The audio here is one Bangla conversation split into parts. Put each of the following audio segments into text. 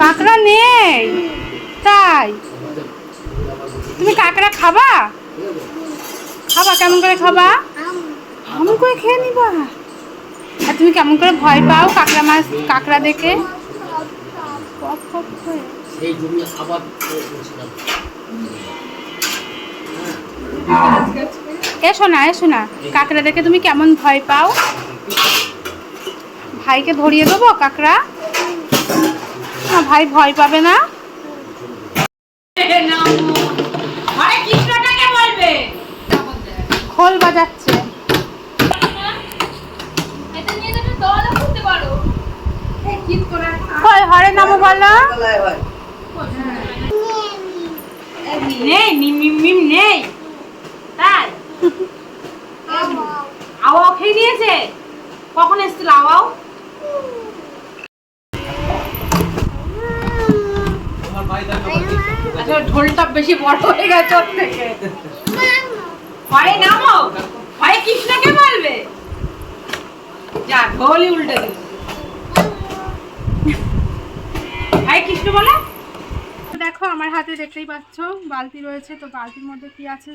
কাঁকড়া নেই। তাই। তুমি কাঁকড়া খাবা? খাবা, কেমন করে খাবা? কেমন করে খেয়ে নিবা? আর তুমি কেমন করে ভয় পাও কাঁকড়া মাছ, কাঁকড়া দেখে? এসো না এসো না। কাঁকড়া দেখে তুমি কেমন ভয় পাও? ভাইকে ধরিয়ে দেবো কাঁকড়া? ভাই ভয় পাবে না? খোল বাজাচ্ছে। কই হরে নামো বলো। নেই মিম মিম মিম নেই। তাই? আওয়াও খেয়ে নিয়েছে? কখন এসেছিল আওয়াও? আচ্ছা ঢোলটা বেশি বড় হয়ে গেছে ওর থেকে। ভয়ে নামো ভয়ে কৃষ্ণকে বলবে। যা ঢোলই উল্টে দিল। ভাই কৃষ্ণ বলে? দেখো আমার হাতে দেখতেই পাচ্ছ বালতি রয়েছে। তো বালতির মধ্যে কি আছে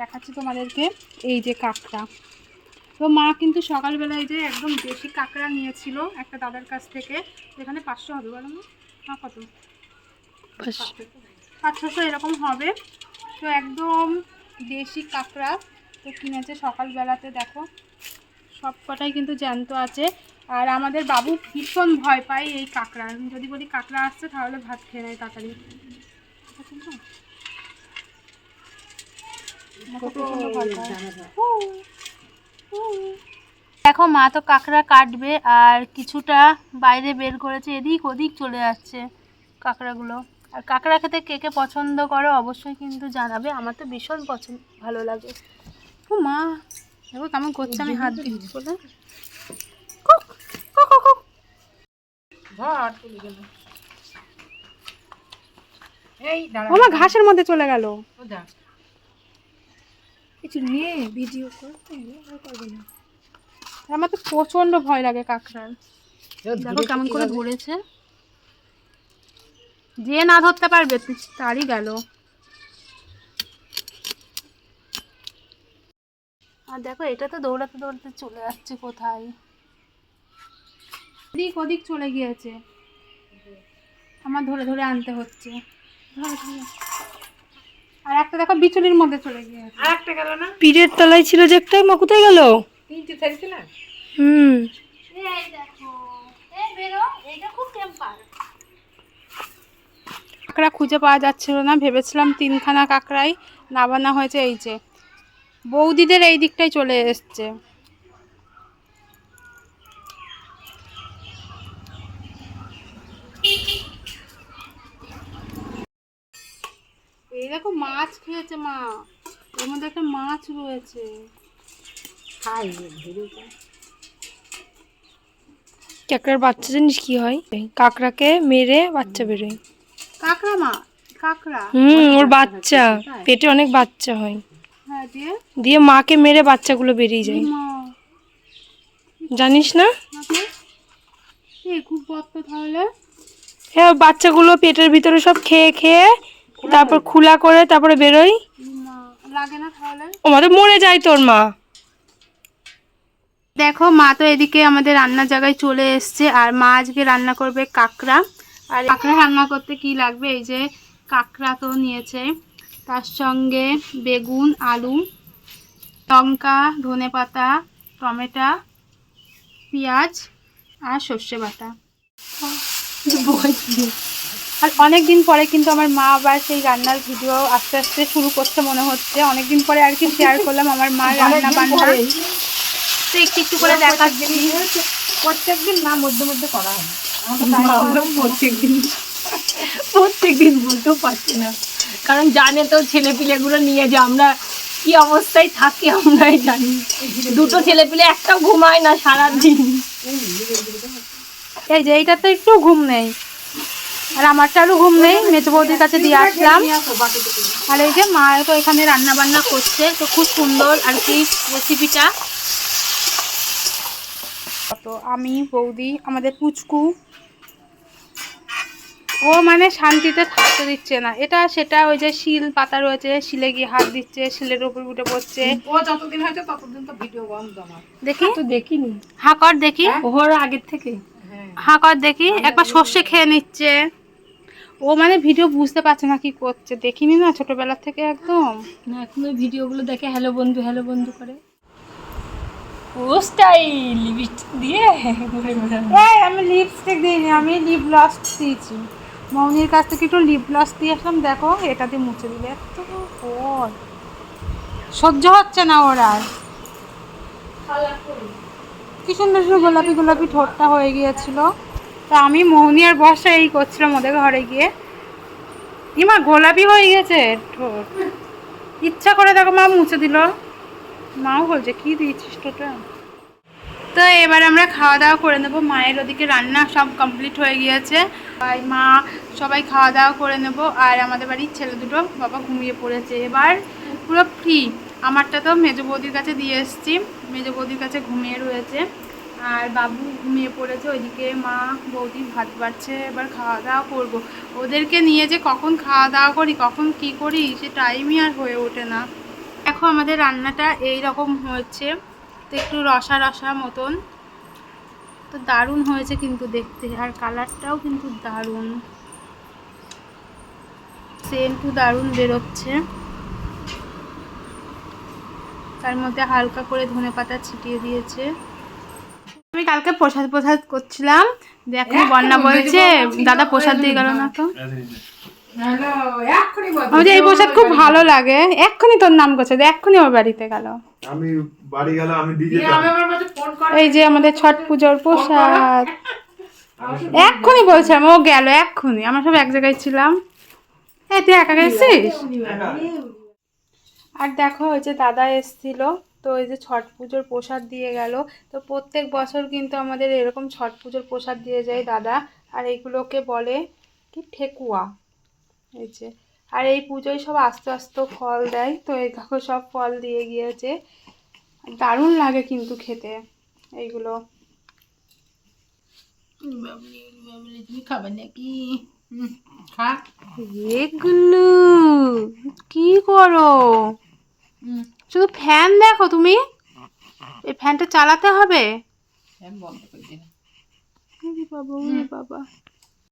দেখাচ্ছি তোমাদেরকে। এই যে কাঁকড়া। তো মা কিন্তু সকালবেলায় যে একদম দেশি কাঁকড়া নিয়েছিল একটা দাদার কাছ থেকে। এখানে পাঁচশো হবে বলো না মা কত? ছশো এরকম হবে। তো একদম দেশি কাঁকড়া তো কিনেছে সকালবেলাতে, দেখো। সব কটাই কিন্তু জ্যান্ত আছে। আর আমাদের বাবু ভীষণ ভয় পায় এই কাঁকড়া যদি বলি কাঁকড়া আসছে, তাহলে ভাত খেয়ে নেয় তাড়াতাড়ি। দেখো, মা তো কাঁকড়া কাটবে আর কিছুটা বাইরে বের করেছে। এদিক ওদিক চলে যাচ্ছে কাঁকড়াগুলো। আর কাঁকড়া খেতে কে কে পছন্দ করো অবশ্যই কিন্তু জানাবে। আমার তো ভীষণ পছন্দ ভালো লাগে। ও মা দেখো কেমন করছে আমি হাত দিচ্ছি বলে মা ঘাসের মধ্যে চলে গেল। কিছু নিয়ে ভিডিও করতে করবে না। আমার তো প্রচণ্ড ভয় লাগে কাঁকড়ার। দেখো কেমন করে ধরেছে। যে না ধরতে পারবে তারই গেল। আর দেখো এটা তো দৌড়াতে দৌড়াতে চলে যাচ্ছে কোথায়? এদিক ওদিক চলে গিয়েছে। আমার ধরে ধরে আনতে হচ্ছে। ধরো, ধরো। আর একটা দেখো বিচুলির মধ্যে চলে গিয়েছে। আর একটা গেল না? পিঠের তলায় ছিল যে একটাই মা কোথায় গেল? তিনটে ছেড়েছিল হুম। এই দেখো এই বেরো এইটা খুব টেম্পার কাঁকড়া খুঁজে পাওয়া যাচ্ছিল না। ভেবেছিলাম তিনখানা কাঁকড়াই নাবানা হয়েছে এই যে। বৌদিদের এই দিকটাই চলে এসছে। এই দেখো মাছ খেয়েছে মা। এর মধ্যে একটা মাছ রয়েছে। খাই কাঁকড়ার বাচ্চা জিনিস কি হয়? কাঁকড়াকে মেরে বাচ্চা বেরোয়। কাঁকড়া মা কাঁকড়া। হুম ওর বাচ্চা। পেটে অনেক বাচ্চা হয়। হ্যাঁ দিয়ে? দিয়ে মাকে মেরে বাচ্চাগুলো বেরিয়ে যায়। জানিস না? খুব বত্ত তাহলে? হ্যাঁ বাচ্চাগুলো পেটের ভিতরে সব খেয়ে খেয়ে তারপর খোলা করে তারপরে বেরোয়। লাগে না তাহলে? আমাদের মরে যায় তোর মা। দেখো মা তো এদিকে আমাদের রান্নার জায়গায় চলে এসছে আর মা আজকে রান্না করবে কাঁকড়া। আর কাঁকড়া রান্না করতে কি লাগবে? এই যে কাঁকড়া তো নিয়েছে। তার সঙ্গে বেগুন আলু লঙ্কা ধনে পাতা টমেটো পেঁয়াজ আর সর্ষে বাটা। আর অনেক দিন পরে কিন্তু আমার মা আবার সেই রান্নার ভিডিও আস্তে আস্তে শুরু করছে মনে হচ্ছে। অনেক দিন পরে আর কি শেয়ার করলাম আমার মা রান্না বান্না। তো একটু একটু করে দেখাচ্ছি। প্রত্যেকদিন না মধ্যে মধ্যে করা হয়। প্রত্যেকদিন বলতেও পারছি না। কারণ জানে তো ছেলে পিলেগুলো নিয়ে যে আমরা কি অবস্থায় থাকি আমরাই জানি। দুটো ছেলে পিলে একটাও ঘুমায় না সারাদিন। এই যে এইটা তো একটু ঘুম নেই। আর আমারটারও ঘুম নেই, মেজো বৌদির কাছে দিয়ে আসলাম। আর এই যে মা তো এখানে রান্না বান্না করছে, তো খুব সুন্দর আর কি রেসিপিটা তো আমি, বৌদি, আমাদের পুচকু ও মানে শান্তিতে থাকতে দিচ্ছে না। এটা সেটা ওই যে শিল পাতা রয়েছে শিলে গিয়ে হাত দিচ্ছে শিলের উপর উঠে পড়ছে। ও যতদিন হয়েছে ততদিন তো ভিডিও বন্ধ আমার। দেখি? তো দেখিনি। হাঁ কর দেখি। ওর আগের থেকে? হাঁ কর দেখি। একবার সর্ষে খেয়ে নিচ্ছে। ও মানে ভিডিও বুঝতে পারছে না কি করছে। দেখিনি না ছোটবেলা থেকে একদম। না এখন ওই ভিডিওগুলো দেখে হ্যালো বন্ধু হ্যালো বন্ধু করে। ও স্টাইল লিপস্টিক দিয়ে? আমি লিপস্টিক দিইনি আমি লিপ গ্লস দিয়েছি। মৌনির কাছ থেকে একটু লিপ গ্লস দিয়ে আসলাম, দেখো, এটা দিয়ে মুছে দিলে এত পর। সহ্য হচ্ছে না ওর আর। কি সুন্দর সুন্দর গোলাপি গোলাপি ঠোঁটটা হয়ে গিয়েছিল। তা আমি মৌনি আর বর্ষা এই করছিলাম ওদের ঘরে গিয়ে। ইমা, গোলাপি হয়ে গেছে ঠোঁট। ইচ্ছা করে দেখো মা মুছে দিল। মাও বলছে, কি দিয়েছিস টোটা তো এবার আমরা খাওয়া দাওয়া করে নেব। মায়ের ওদিকে রান্না সব কমপ্লিট হয়ে গিয়েছে। আর মা, সবাই খাওয়া দাওয়া করে নেব। আর আমাদের বাড়ির ছেলে দুটো বাবা ঘুমিয়ে পড়েছে। এবার পুরো ফ্রি আমারটা তো মেজো বৌদির কাছে দিয়ে এসেছি। মেজো বৌদির কাছে ঘুমিয়ে রয়েছে। আর বাবু ঘুমিয়ে পড়েছে। ওইদিকে মা, বৌদি ভাত বাড়ছে। এবার খাওয়া দাওয়া করব। ওদেরকে নিয়ে যে কখন খাওয়া দাওয়া করি, কখন কি করি, সে টাইমই আর হয়ে ওঠে না। এখন আমাদের রান্নাটা এই রকম হয়েছে। একটু রসা রসা মতন। তো দারুণ হয়েছে কিন্তু দেখতে আর কালারটাও কিন্তু দারুণ। সেন্টু দারুণ বেরোচ্ছে। তার মধ্যে হালকা করে ধনে পাতা ছিটিয়ে দিয়েছে। আমি কালকে প্রসাদ প্রসাদ করছিলাম। দেখো বন্যা বলছে। দাদা প্রসাদ দিয়ে গেল না তো? আমাদের এই প্রসাদ খুব ভালো লাগে। এক্ষুনি তোর নাম করছে এক্ষুনি ওর বাড়িতে গেল। আমি বাড়ি গেলে আমি ডিজে এই যে আমাদের ছট পুজোর প্রসাদ। এক্ষুনি বলছিলাম ও গেল এক্ষুনি। আমরা সব এক জায়গায় ছিলাম। এই তুই একা গেছিস আর দেখো ওই যে দাদা এসছিল তো ওই যে ছট পুজোর প্রসাদ দিয়ে গেল। তো প্রত্যেক বছর কিন্তু আমাদের এরকম ছট পুজোর প্রসাদ দিয়ে যায় দাদা। আর এইগুলোকে বলে কি ঠেকুয়া। এই যে আর এই পুজোয় সব আস্তে আস্তে ফল দেয় তো এই দেখো সব ফল দিয়ে গিয়েছে। দারুণ লাগে কিন্তু খেতে এইগুলো। তুমি খাবে নাকি খা এগুলো কি করো? শুধু ফ্যান দেখো তুমি? এই ফ্যানটা চালাতে হবে? বন্ধ করে দিলাম। বাবা বাবা।